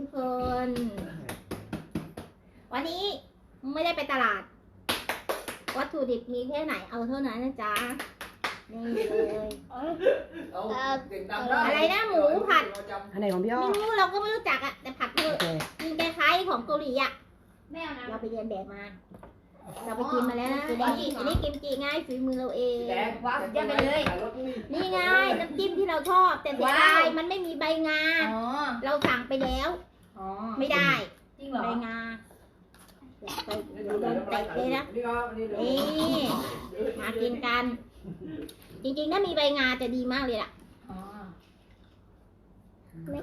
ทุกคน วันนี้ไม่ได้ไปตลาด วัตถุดิบมีแค่ไหนเอาเท่านั้นนะจ๊ะนี่เลยเอาเด็กดำได้อะไรนะหมูผัดเราจำอันไหนของพี่อ้อไม่รู้เราก็ไม่รู้จักอะแต่ผัดเถโออะเคกินคล้ายๆของเกาหลีอะแม่เอาน้ำเราไปเรียนแบบมา เราไปกินมาแล้วนะอันนี้อันนี้กิมจิง่ายฝีมือเราเอง แดงวับยัดไปเลยขายรถนี่นี่ไงน้ำจิ้มที่เราชอบแต่เสียดายมันไม่มีใบงา อ๋อ เราสั่งไปแล้ว อ๋อ ไม่ได้ จริงเหรอ ใบงาเดี๋ยวโดนเตะเลยนะนี่ครับนี่นี่ มากินกัน จริงๆถ้ามีใบงาจะดีมากเลยล่ะ อ๋อ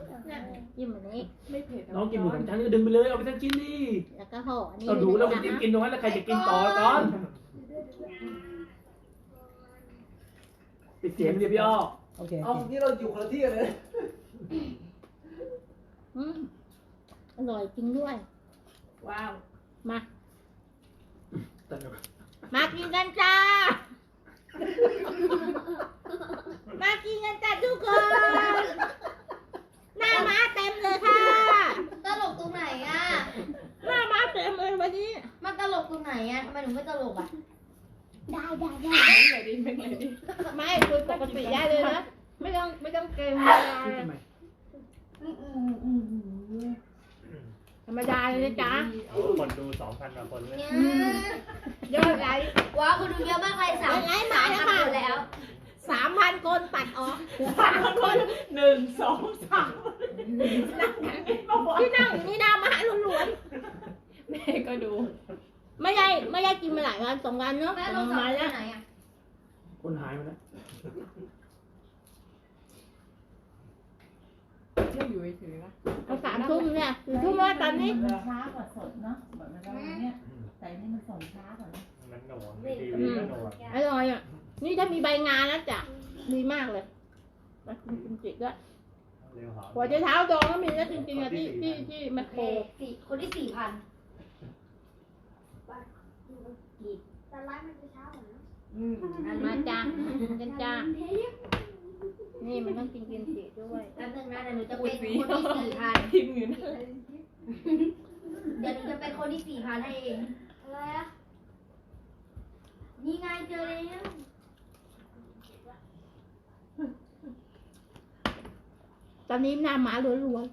จิ้มแบบนี้ ไม่เผ็ดน้องกินหมูสามชั้นก็ดึงไปเลยเอาไปทั้งชิ้นดิแล้วก็ห่อนี่เราดูแล้วมันนะกินตรงนั้นแล้วใครจะกินต่อก่อนปิดเสียงดิพี่อ้อโอเคเอาที่เราอยู่คนละที่กันเลยอืมอร่อยจริงด้วย ว้าว มามากินกันจ้า มากินกันจ้าทุกคน หน้าม้าเต็มเลยค่ะ ตลกตรงไหนอะ หน้าม้าเต็มเลยวันนี้ มันตลกตรงไหนอะทำไมหนูไม่ตลกอะ ได้ได้ได้ไม่คุยปกติได้เลยนะ ไม่ต้องไม่ต้องเกรงเวลาทำไมอืมอืมอืมอืมธรรมดาเลยนะจ๊ะคนดูสองพันกว่าคนเลยเนี่ยยอดไลค์ว้าวคุณดูเยอะมากเลยสามไลค์มาแล้วค่ะ สามพันคนแล้วสามพันคนตัดออกหนึ่งสองสามที่นั่งอยู่นี่หน้าม้าล้วนแม่ก็ดูๆไม่ได้ไม่ได้กินมาหลายวันสองวันเนาะแม่สลองงสาวันมแล้วไหนอะคนหายไปแล้วไม่อยู่เฉยๆนะเอาสามทุ่มเนี่ยสี่ทุ่มแล้วตอนนี้มันช้ากว่าสดเนาะเหมือนเราเนี่ยแต่อันนี่มันส่งช้ากว่านะมันหนวดทีวีก็หนวดอร่อยอะ นี่ถ้ามีใบงานะจ๊ะดีมากเลยมากินกิมจิด้วยเร็วหอมหัวใจเท้าดองก็มีนะจริงๆอะที่ที่ที่แมคโครสี่คนที่สี่พันแต่ไลฟ์มันจะเช้ากว่านะอืมอันมานี้จ้ากันจ้านี่มันต้องกินกิมจิด้วยแป๊บนึงนะเดี๋ยวหนูจะเป็นคนที่สี่พันพิมพ์อยู่นะเดี๋ยวหนูจะเป็นคนที่สี่พันให้เอง อะไรอะนี่ไงเจอแล้ว อนนี้หน้าม้าล้วน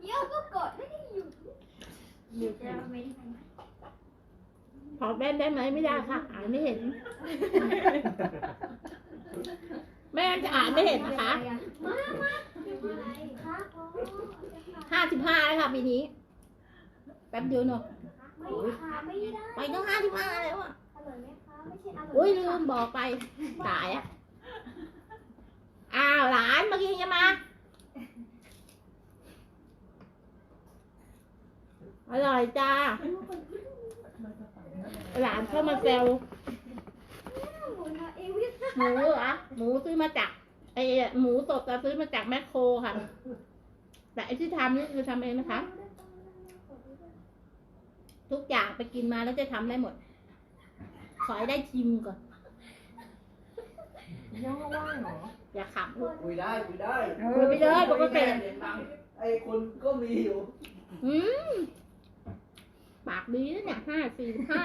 เดี๋ยวก็กดไม่ได้อยู่จะไม่ได้ ๆขอแว่นได้ไหมไม่ได้ค่ะอ่านไม่เห็น แม่จะอ่านไม่เห็นนะคะมามาอะไรคะพ่อห้าสิบห้าแล้วค่ะปีนี้แป๊บเดียวเนอะไม่ค่ะไม่ได้ไปต้องห้าสิบห้าแล้วอะอร่อยไหมคะ ไม่ใช่อร่อยอุ้ยลืมบอกไปตายอะอ้าว หลานมากินกันมาอร่อยจ้า หลานเข้ามาแซวหมูเหรอหมูซื้อมาจากไอหมูสดจะซื้อมาจากแมคโครค่ะ แต่ไอที่ทำนี่คือทำเองนะคะ ทุกอย่างไปกินมาแล้วจะทำได้หมด ขอให้ได้ชิมก่อน ย่อว่างเหรอ อย่าขับลูกคุยได้คุยได้คุยไปเลยปกติไอ้คนก็มีอยู่อืมปากดีนะเนี่ยห้าสี่ห้า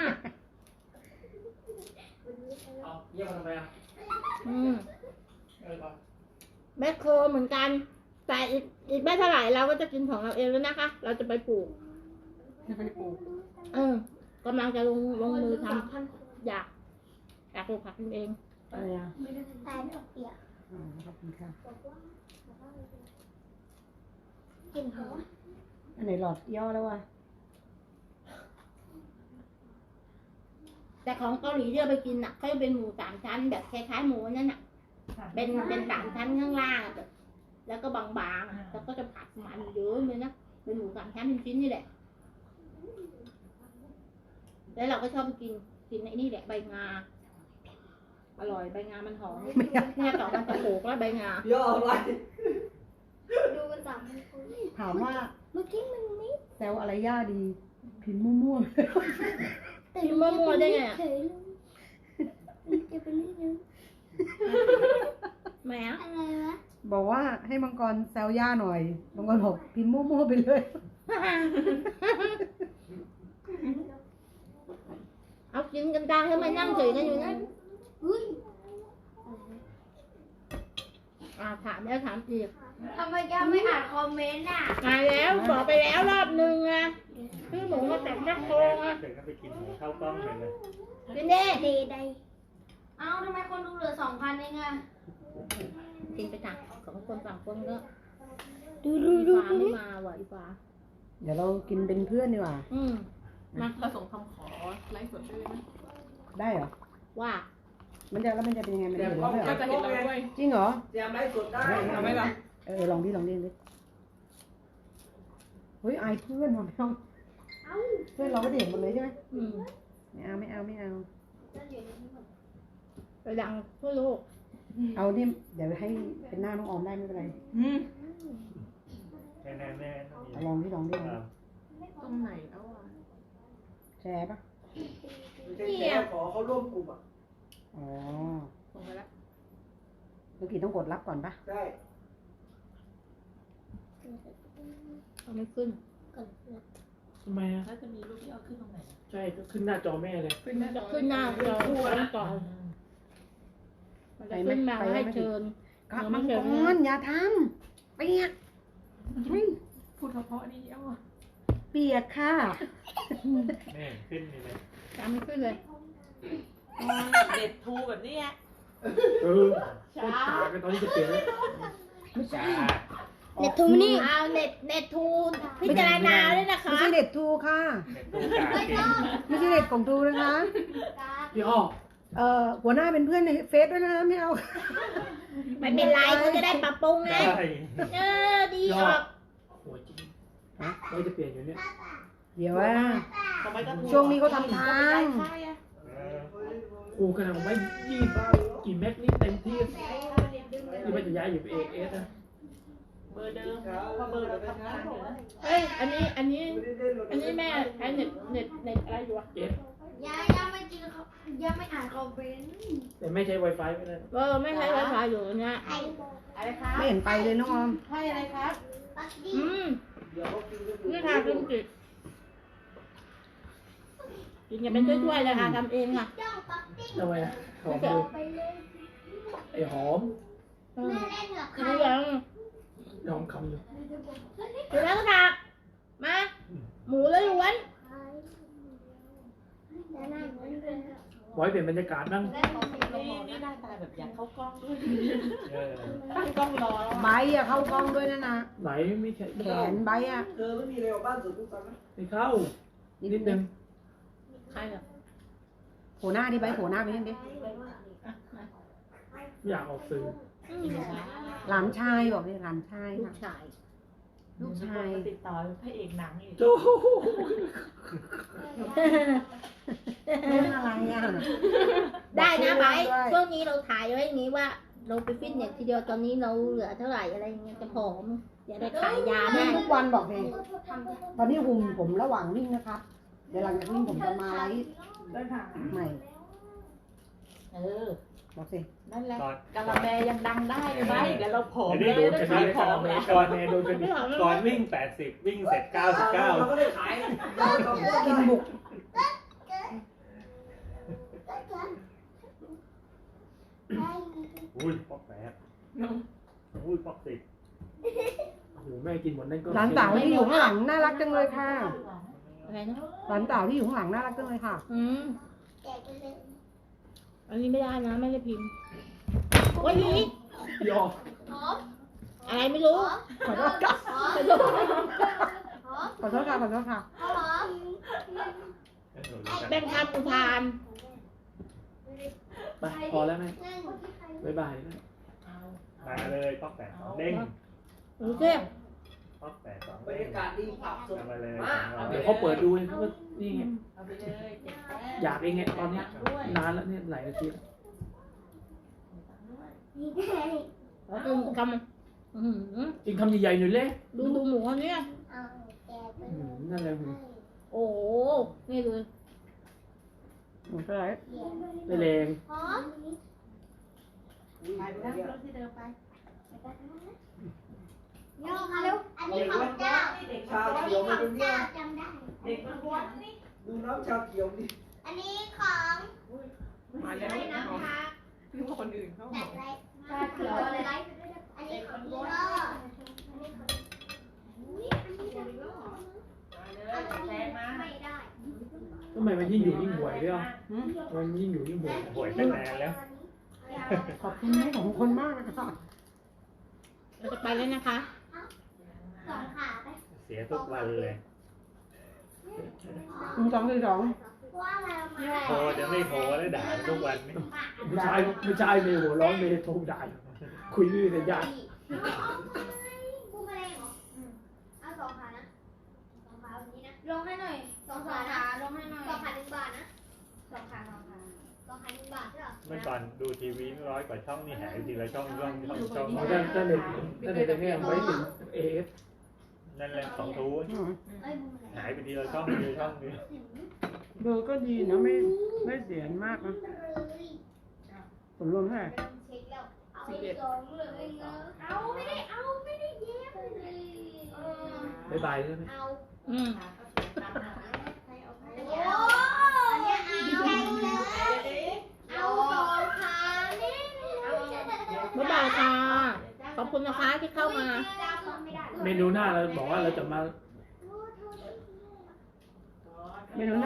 เอาเยี่ยมทำไมอะอืมเออก่อนแมคโครเหมือนกัน แต่อีกอีกไม่เท่าไหร่เราก็จะกินของเราเองแล้วนะคะ เราจะไปปลูกจะไปปลูกเออกำลังจะลงลงมือทำอยากอยากปลูกผักกินเอง อะไรอะแต่ดอกเปียกอ๋อขอบคุณค่ะบอกว่าบอกว่ากินเหรออันไหนหลอดย่อแล้ววะแต่ของเกาหลีที่เราไปกินน่ะเขาจะเป็นหมูสามชั้น แบบคล้ายๆหมูนั่นน่ะ เป็นเป็นสามชั้นข้างล่างอะแบบแล้วก็บางๆอะแล้วก็จะผัดมันเยอะเลยนะเป็นหมูสามชั้นเป็นชิ้นนี่แหละ แล้วเราก็ชอบไปกินกินไอ้นี่แหละใบงา อร่อยใบงา มันหอมเนี่ยต่อมันจะโขกแล้วใบงาย่ออะไรดูกันสามคนถามว่าเมื่อกี้มันไม่แซวอะไรย่าดี พิมพ์มั่วแต่กินมั่วๆได้ไงอะ เฉยเลยจะเป็นเรื่องนึงแหมอะไรวะบบอกว่าให้มังกรแซวย่าหน่อยมังกรบอกพิมพ์มั่วๆไปเลย เอากินกันได้ทำไมนั่งเฉยกันอยู่นั่น อุ้ยอ่าถามแล้วถามอีกทำไมแกไม่อ่านคอมเมนต์อะมาแล้วบอกไปแล้วรอบนึงอะพี่หมูมาแต่งหน้าโครงอะเดี๋ยวก็ไปกินหมูเข้ากล้องเลยเลยกินเด้เดย์ใดเอ้าทำไมคนดูเหลือสองพันเองอะกินไปจ้ะสองคนสามคนก็ดูอีดูดูฟ้าไม่มาว่ะอีฟ้าเดี๋ยวเรากินเป็นเพื่อนดีกว่า อืมมาเราส่งคำขอไลฟ์สดด้วยนะได้เหรอ ว่า มันจะแล้วมันจะเป็นยังไงมันจะเห็นเราด้วยเหรก็อจะเห็นเราด้วยจริงเหรอเตรียมไลฟ์สดได้เอาไหมล่ะเออลองดิลองดิดิเฮ้ยอายเพื่อนว่ะไม่เอาเพื่อนเราก็เด็กหมดเลยใช่ไหมอืมไม่เอาไม่เอาไม่เอาไปดังทั่วโลกเอานี่เดี๋ยวให้เป็นหน้าน้องออมได้ไม่เป็นไรอืมแค่แน่แน่ๆต้องมีเอาลองดิลองดิอ่าตรงไหนแล้วอะแชร์ปะไม่ใช่แค่ขอเขาร่วมกลุ่มอะ อ๋อส่งไปแล้วเมื่อกี้ต้องกดรับก่อนปะใช่เอาไม่ขึ้นทำไมอะ แล้วจะมีรูปที่เอาขึ้นตรงไหนใช่ก็ขึ้นหน้าจอแม่เลย ขึ้นหน้าจจะอขึ้นหน้าจอไว้ก่อนมันจะขึ้นมาให้เชิญ กลับเอาไม่มังเชิกญนะรอย่าทำเปียกเฮ้ยพูดเพราะๆนี่เอ้าเปียกค่ะไม่เห็นขึ้นนี่เลยจำไม่ขึ้นเลย เด็ดทูแบบนี้อะเออโคตรตากันตอนนี้จะเปลี่ยนแล้วไม่ใช่เน็ตทูนี่เอาเน็ตเน็ตทูนพิจารณาด้วยนะคะ ไม่ใช่เด็ดทูค่ะเด็กตูกากินไม่ใช่เด็ดของทูนะคะ พี่อ้อเอ่อหัวหน้าเป็นเพื่อนในเฟซด้วยนะไม่เอาไม่เป็นไรเขาจะได้ปรับปรุงไงได้เออดีออกโหจริงเราจะเปลี่ยนอยู่เนี่ยเดี๋ยวว่าทำไมก็ช่วงนี้เขาทำทางเออ ครูขนาดผมไม่ยี่สิบกี่เม็ดนี่เต็มที่นี่มันจะย้ายอยู่ไปเอเอสนะเบอร์เดิมเพราะเบอร์เราทำงานอยู่นะเอ้ย อันนี้ อันนี้ไม่ได้เล่นหรอกอันนี้แม่ใช้เน็ตเน็ตเน็ตอะไรอยู่วะเอสย่าย่าไม่กินเขาย่าไม่อ่านคอมเมนต์แต่ไม่ใช้ Wi-Fi ไม่ได้เออไม่ใช้ไวไฟอยู่เนี่ยอะไรคะไม่เห็นไปเลยน้องออมให้อะไรครับอืมเดี๋ยวเขากินกันอยู่นี่ค่ะคุณจิตกินกันเป็นถ้วยๆเลยค่ะทำเองค่ะ ทำไมอะหอมดูไอ้หอมอืมเล่นกับกินยังหอมคำอยู่กินแล้วค่ะมาหมูล้วนไว้เปลี่ยนบรรยากาศบ้างนี่นี่หน้าตาแบบอยากเข้ากล้องด้วยเออตั้งกล้องรอแล้วใบอะเข้ากล้องด้วยนะนะไหนไม่แค่แขนใบอะเธอไม่มีอะไรกับบ้านสวนทุกตันนะไม่เข้านิดนึงๆใครอะ โผล่หน้าดิใบโผล่หน้าไปนิดดิอยากออกสื่ออืมหลานชายบอกดิหลานชายลูค่ะ กชายลูกชาย ติดต่อพระเอกหนังอีก โจ้เรื่องอะไรอะได้นะไบร์ทด้วยช่วงนี้เราถ่ายไว้อย่างนี้ว่า เราไปฟิตเนสทีเดียวตอนนี้เราเหลือเท่าไหร่อะไรอย่างเงี้ยจะผอมอย่าได้ขายยาวิ่ได้งทุกวันบอกเลยตอนนี้หุ่นผมระหว่างวิ่งนะครับ เดี๋ยวหลังจากวิ่งผมจะมาไลฟ์ เดินทางใหม่เออ บอกสินั่นแหละตอนกะละแมยังดังได้เลยไหมเดี๋ยวเราผอมเดี๋ยวเลนี้ยดูได้ชนะขายเลยของก่อนแล้วเนี่ยก่อนเนี่ยดูกันดิก่อนวิ่ง 80 วิ่งเสร็จ เราก็99 ได้ขายเราสองคนกินบุกอุ้ยปอกแปดอุ้ยปอกสิบโอ้โหแม่กินหมดนั่นก็หลานสาวที่อยู่ข้างหลังน่ารักจังเลยค่ะ อะไรนะหลานสาวที่อยู่ข้างหลังน่ารักจังเลยค่ะ อืมอันนี้ไม่ได้นะไม่ได้พิมพ์วันนี้พี่อ้อหอมอะไรไม่รู้ขอโทษค่ะหอมไม่รู้หอมขอโทษค่ะขอโทษค่ะหอมแบ่งคำอุทานไปพอแล้วแม่เล่นบ๊ายบายนะมาเลยปอกแปดสองเด้งรู้เจ้ปอกแปดสอง บรรเด้งยากาศดีผับสดทำมาเลยมาสองร้อยเดี๋ยวเขาเปิดดูเขาก็นี่ไงเอาไปเลยเจ็ดแต้มอยากเองไงตอนเนี้ยด้วยนานแล้วเนี่ยหลายนาทีแล้วแล้วก็คำอื้อหือกินคำใหญ่ๆหน่อยเลยดูดูหมูอันเนี้ยอืมนั่นแหละหือโอ้โหนี่ดูหนูก็เลยไม่แรงหอมไปไปนั่งรถที่เดิมไป ย่อมาเร็วอันนี้ของเจ้าเด็กชาเขียวมาตรงเนี้ยเจ้าจำได้ เด็กมันวัดนี่ดูน้ำชาเขียวดิอันนี้ของมาแล้วให้น้ำพักนึกว่าคนอื่นเขาบแต่อกไรชาเขียวอะไรอันนี้ของฮีโร่อันนี้ของอุ๊ยอันนี้ของฮีโร่อันนี้ไม่ได้ทำไมมันยิ่งอยู่ยิ่งห่วยด้วยอะมันยิ่งอยู่ยิ่งห่วยป่วยตั้งนานแล้ว ขอบคุณทั้งสองคนมากนะคะเราจะไปแล้วนะคะสองขาไป เสียทุกวันเลยหนึ่งสองสี่สองว่าอะไรมาโทรจะไม่โทรแล้วด่าทุกวันนี่ไม่ใช่ไม่ใช่เมย์หัวร้อนเมย์โทรด่าคุยนี่แต่ญาติกูมาเองเหรอเอาสองขานะสองขาแบบนี้นะลงให้หน่อยสองขาลงให้หน่อยสองขาหนึ่งบาทนะสองขาสองขาสองขาหนึ่งบาทใช่เหรอเมื่อก่อนดูทีวีร้อยกว่าช่องนี่หายทีละช่องช่องช่องช่องอ๋อถ้าถ้าเด็กถ้าเด็กเนี่ยไว้ถึงเอฟ นั่นแหละสองทูเอ้ยบูมอะไรหายไปทีละช่องทีละช่องนี่เบอร์ก็ดีนะไม่ไม่เสียมากนะเลยสมรวมเท่าไหร่ไม่ต้องเช็คแล้วเอาไปสองเลยเงอะเอาไม่ได้เอาไม่ได้เย็บเลยเออบายบายใช่ไหมเอาอืมโอ้อันเนี้ยเอาใหญ่เลยเอาสองขานี่เอาบ๊ายบายค่ะ ขอบคุณนะคะที่เข้ามาไม่ได้ เมนูหน้าเราบอกว่าเราจะมาเมนูหน้า